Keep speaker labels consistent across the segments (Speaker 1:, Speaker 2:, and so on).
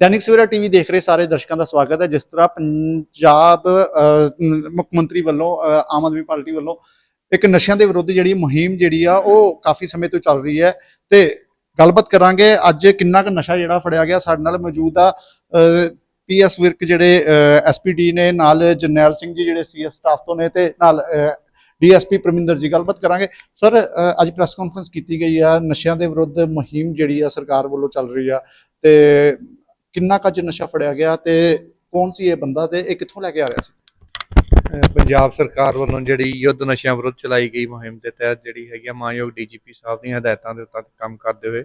Speaker 1: ਦੈਨਿਕ Savera TV ਦੇਖ ਰਹੇ ਸਾਰੇ ਦਰਸ਼ਕਾਂ ਦਾ ਸਵਾਗਤ ਹੈ। ਜਿਸ ਤਰ੍ਹਾਂ ਪੰਜਾਬ ਮੁੱਖ ਮੰਤਰੀ ਵੱਲੋਂ ਆਮ ਆਦਮੀ ਪਾਰਟੀ ਵੱਲੋਂ ਇੱਕ ਨਸ਼ਿਆਂ ਦੇ ਵਿਰੁੱਧ ਜਿਹੜੀ ਮੁਹਿੰਮ ਜਿਹੜੀ ਆ, ਉਹ ਕਾਫੀ ਸਮੇਂ ਤੋਂ ਚੱਲ ਰਹੀ ਹੈ ਤੇ ਗੱਲਬਾਤ ਕਰਾਂਗੇ ਅੱਜ ਕਿੰਨਾ ਕੁ ਨਸ਼ਾ ਜਿਹੜਾ ਫੜਿਆ ਗਿਆ। ਸਾਡੇ ਨਾਲ ਮੌਜੂਦ ਆ ਪੀਐਸ ਵਿਰਕ ਜਿਹੜੇ ਐਸਪੀਡੀ ਨੇ, ਨਾਲ ਜਰਨੈਲ ਸਿੰਘ ਜੀ ਜਿਹੜੇ ਸੀਐਸ ਸਟਾਫ ਤੋਂ ਨੇ ਤੇ ਨਾਲ ਡੀਐਸਪੀ ਪ੍ਰਮਿੰਦਰ ਜੀ। ਗੱਲਬਾਤ ਕਰਾਂਗੇ। ਸਰ ਅੱਜ ਪ੍ਰੈਸ ਕਾਨਫਰੰਸ ਕੀਤੀ ਗਈ ਆ, ਨਸ਼ਿਆਂ ਦੇ ਵਿਰੁੱਧ ਮੁਹਿੰਮ ਜਿਹੜੀ ਆ ਸਰਕਾਰ ਵੱਲੋਂ ਚੱਲ ਰਹੀ ਆ ਤੇ ਕਿੰਨਾ ਕੱਜ ਨਸ਼ਾ ਫੜਿਆ ਗਿਆ ਤੇ ਕੌਣ ਸੀ ਇਹ ਬੰਦਾ ਤੇ ਇਹ ਕਿੱਥੋਂ ਲੈ ਕੇ ਆ ਰਿਹਾ ਸੀ?
Speaker 2: ਪੰਜਾਬ ਸਰਕਾਰ ਵੱਲੋਂ ਜਿਹੜੀ ਯੁੱਧ ਨਸ਼ਿਆਂ ਵਿਰੁੱਧ ਚਲਾਈ ਗਈ ਮੁਹਿੰਮ ਦੇ ਤਹਿਤ ਜਿਹੜੀ ਹੈਗੀ ਆ ਮਾਨਯੋਗ ਡੀਜੀਪੀ ਸਾਹਿਬ ਦੀਆਂ ਹਦਾਇਤਾਂ ਦੇ ਉੱਤੇ ਕੰਮ ਕਰਦੇ ਹੋਏ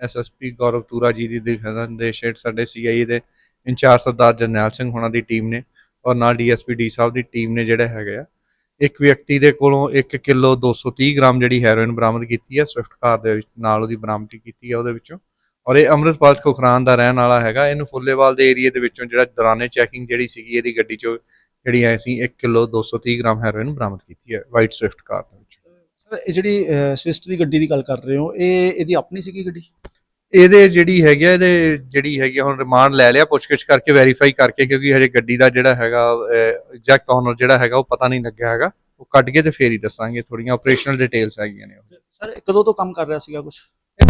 Speaker 2: ਐਸਐਸਪੀ ਗੌਰਵ ਤੂਰਾ ਜੀ ਦੀ ਦਿਖਾਣ ਦੇ ਸਾਡੇ ਸੀਆਈਏ ਦੇ ਇੰਚਾਰਜ ਸਰਦਾਰ ਜਰਨੈਲ ਸਿੰਘ ਹੋਣਾ ਦੀ ਟੀਮ ਨੇ ਔਰ ਨਾਲ ਡੀਐਸਪੀ ਡੀ ਸਾਹਿਬ ਦੀ ਟੀਮ ਨੇ ਜਿਹੜਾ ਹੈਗਾ ਆ, ਇੱਕ ਵਿਅਕਤੀ ਦੇ ਕੋਲੋਂ 1 ਕਿਲੋ 230 ਗ੍ਰਾਮ ਜਿਹੜੀ ਹੈਰੋਇਨ ਬਰਾਮਦ ਕੀਤੀ ਹੈ ਸਵਿਫਟ ਕਾਰ ਦੇ ਵਿੱਚ ਨਾਲ ਉਹਦੀ ਬਰਾਮਦੀ ਕੀਤੀ ਹੈ ਉਹਦੇ ਵਿੱਚੋਂ ਔਰ ਇਹ ਅੰਮ੍ਰਿਤਪਾਲ ਖੁਖਰਾਨ ਦਾ ਰਹਿਣ ਵਾਲਾ ਹੈਗਾ। ਇਹਨੂੰ ਫੁੱਲੇਵਾਲ ਦੇ ਏਰੀਆ ਦੇ ਵਿੱਚੋਂ ਜਿਹੜਾ ਦੌਰਾਨੇ ਚੈਕਿੰਗ ਜਿਹੜੀ ਸੀਗੀ ਇਹਦੀ ਗੱਡੀ 'ਚੋਂ ਜਿਹੜੀ ਹੈ ਅਸੀਂ 1 ਕਿਲੋ 230 ਗ੍ਰਾਮ ਹੈਰੋਇਨ ਬਰਾਮਦ ਕੀਤੀ ਹੈ ਵਾਈਟ ਸਵਿਫਟ ਕਾਰ ਦੇ ਵਿੱਚ।
Speaker 1: ਸਰ ਇਹ ਜਿਹੜੀ ਸਵਿਸਟ ਦੀ ਗੱਡੀ ਦੀ ਗੱਲ ਕਰ ਰਹੇ ਹੋ ਇਹ ਇਹਦੀ ਆਪਣੀ ਸੀਗੀ ਗੱਡੀ?
Speaker 2: ਇਹਦੇ ਜਿਹੜੀ ਹੈਗੀ ਆ ਇਹਦੇ ਜਿਹੜੀ ਹੈਗੀ ਹੁਣ ਰਿਮਾਂਡ ਲੈ ਲਿਆ ਪੁੱਛਗਿੱਛ ਕਰਕੇ ਵੈਰੀਫਾਈ ਕਰਕੇ ਕਿਉਂਕਿ ਹਜੇ ਗੱਡੀ ਦਾ ਜਿਹੜਾ ਹੈਗਾ ਐਗਜ਼ੈਕਟ ਓਨਰ ਜਿਹੜਾ ਹੈਗਾ ਉਹ ਪਤਾ ਨਹੀਂ ਲੱਗਿਆ ਹੈਗਾ। ਉਹ ਕੱਢ ਕੇ ਤੇ ਫੇਰ ਹੀ ਦੱਸਾਂਗੇ ਥੋੜੀਆਂ ਆਪਰੇਸ਼ਨਲ ਡਿਟੇਲਸ ਹੈਗੀਆਂ ਨੇ ਉਹ।
Speaker 1: ਸਰ ਕਦੋਂ ਤੋਂ ਕੰਮ ਕਰ ਰਿਹਾ ਸੀਗਾ ਕੁਝ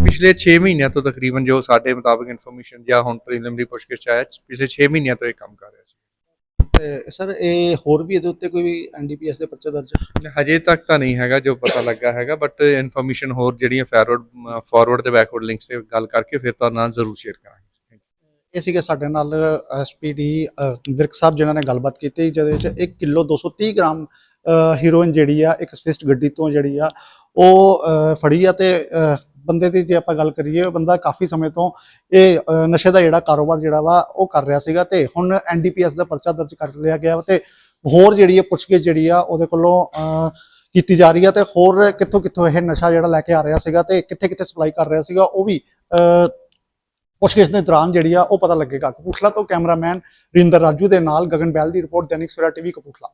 Speaker 2: ਪਿਛਲੇ 6 ਮਹੀਨਿਆਂ ਤੋਂ ਤਕਰੀਬਨ ਜੋ ਸਾਡੇ ਮੁਤਾਬਕ ਇਨਫੋਰਮੇਸ਼ਨ ਜਾਂ ਹੁਣ ਪ੍ਰੀਲਿਮਿਨਰੀ ਪੁੱਛਗਿੱਛ ਆਇਆ ਪਿਛਲੇ 6 ਮਹੀਨਿਆਂ ਤੋਂ ਇਹ ਕੰਮ ਕਰ ਰਿਹਾ ਸੀ।
Speaker 1: ਤੇ ਸਰ ਇਹ ਹੋਰ ਵੀ ਇਹਦੇ ਉੱਤੇ ਕੋਈ ਐਨਡੀਪੀਐਸ ਦੇ ਪਰਚੇ ਦਰਜ?
Speaker 2: ਹਜੇ ਤੱਕ ਤਾਂ ਨਹੀਂ ਹੈਗਾ ਜੋ ਪਤਾ ਲੱਗਾ ਹੈਗਾ ਬਟ ਇਨਫੋਰਮੇਸ਼ਨ ਹੋਰ ਜਿਹੜੀਆਂ ਫਾਰਵਰਡ ਫਾਰਵਰਡ ਤੇ ਬੈਕਵਰਡ ਲਿੰਕਸ ਤੇ ਗੱਲ ਕਰਕੇ ਫਿਰ ਤੁਹਾਡੇ ਨਾਲ ਜ਼ਰੂਰ ਸ਼ੇਅਰ ਕਰਾਂਗੇ।
Speaker 1: ਇਹ ਸੀਗੇ ਸਾਡੇ ਨਾਲ ਐਸਪੀਡੀ ਵਿਰਕ ਸਾਹਿਬ ਜਿਨ੍ਹਾਂ ਨੇ ਗੱਲਬਾਤ ਕੀਤੀ ਜਿਹਦੇ ਵਿੱਚ 1 ਕਿਲੋ 230 ਗ੍ਰਾਮ ਹੀਰੋਇਨ ਜਿਹੜੀ ਆ ਇੱਕ ਸਵਿਸਟ ਗੱਡੀ ਤੋਂ ਜਿਹੜੀ ਆ ਉਹ ਫੜੀ ਆ ਤੇ ਬੰਦੇ ਦੀ ਜੇ ਆਪਾਂ ਗੱਲ ਕਰੀਏ ਉਹ ਬੰਦਾ ਕਾਫੀ ਸਮੇਂ ਤੋਂ ਇਹ ਨਸ਼ੇ ਦਾ ਜਿਹੜਾ ਕਾਰੋਬਾਰ ਜਿਹੜਾ ਵਾ ਉਹ ਕਰ ਰਿਹਾ ਸੀਗਾ ਤੇ ਹੁਣ ਐਨਡੀਪੀਐਸ ਦਾ ਪਰਚਾ ਦਰਜ ਕਰ ਲਿਆ ਗਿਆ ਵਾ ਤੇ ਹੋਰ ਜਿਹੜੀ ਹੈ ਪੁੱਛਗਿੱਛ ਜਿਹੜੀ ਆ ਉਹਦੇ ਕੋਲੋਂ ਅਹ, ਕੀਤੀ ਜਾ ਰਹੀ ਆ ਤੇ ਹੋਰ ਕਿੱਥੋਂ ਕਿੱਥੋਂ ਇਹ ਨਸ਼ਾ ਜਿਹੜਾ ਲੈ ਕੇ ਆ ਰਿਹਾ ਸੀਗਾ ਤੇ ਕਿੱਥੇ ਕਿੱਥੇ ਸਪਲਾਈ ਕਰ ਰਿਹਾ ਸੀਗਾ ਉਹ ਵੀ ਅਹ, ਪੁੱਛਗਿੱਛ ਦੇ ਦੌਰਾਨ ਜਿਹੜੀ ਆ ਉਹ ਪਤਾ ਲੱਗੇਗਾ। ਕਪੂਰਥਲਾ ਤੋਂ ਕੈਮਰਾਮੈਨ ਰਿੰਦਰ ਰਾਜੂ ਦੇ ਨਾਲ ਗਗਨ ਬੈਲ ਦੀ ਰਿਪੋਰਟ ਦੈਨਿਕ ਸਵੇਰਾ ਟੀਵੀ ਕਪੂਰਥਲਾ।